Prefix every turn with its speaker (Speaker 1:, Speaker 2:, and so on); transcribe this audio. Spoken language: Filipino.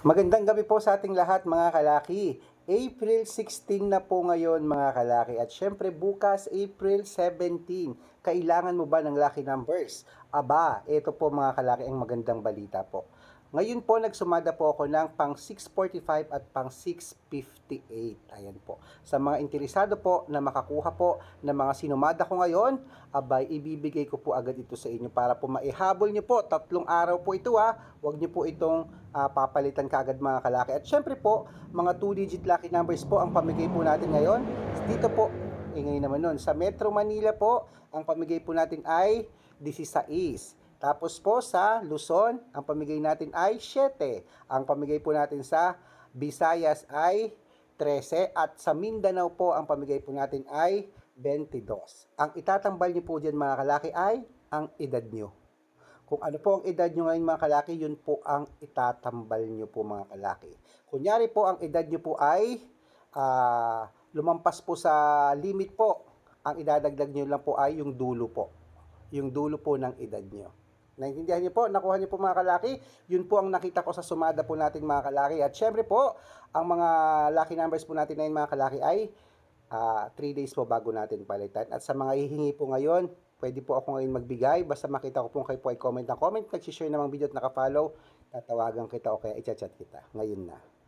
Speaker 1: Magandang gabi po sa ating lahat mga kalaki. April 16 na po ngayon mga kalaki at syempre bukas April 17. Kailangan mo ba ng lucky numbers? Aba, ito po mga kalaki ang magandang balita po. Ngayon po nagsumada po ako ng pang 645 at pang 658. Ayan po. Sa mga interesado po na makakuha po ng mga sinumada ko ngayon, abay ibibigay ko po agad ito sa inyo para po maihabol nyo po. Tatlong araw po ito ha. Huwag nyo po itong ah, papalitan kaagad mga kalaki. At syempre po, mga 2-digit lucky numbers po ang pamigay po natin ngayon. Dito po, ngayon naman nun, sa Metro Manila po, ang pamigay po natin ay 16. Tapos po sa Luzon, ang pamigay natin ay 7. Ang pamigay po natin sa Visayas ay 13. At sa Mindanao po, ang pamigay po natin ay 22. Ang itatambal niyo po dyan mga kalaki ay ang edad niyo. Kung ano po ang edad nyo ngayon mga kalaki, yun po ang itatambal nyo po mga kalaki. Kunyari po ang edad nyo po ay ah, lumampas po sa limit po. Ang idadagdag nyo lang po ay yung dulo po. Yung dulo po ng edad nyo. Naintindihan niyo po, nakuha niyo po mga kalaki. Yun po ang nakita ko sa sumada po natin mga kalaki. At syempre po, ang mga lucky numbers po natin na yun mga kalaki ay 3 days po bago natin palitan. At sa mga hihingi po ngayon, pwede po ako ngayon magbigay. Basta makita ko po kayo po ay comment na comment. Nag-share namang video at nakafollow. Tatawagan kita o kaya i-chat kita. Ngayon na.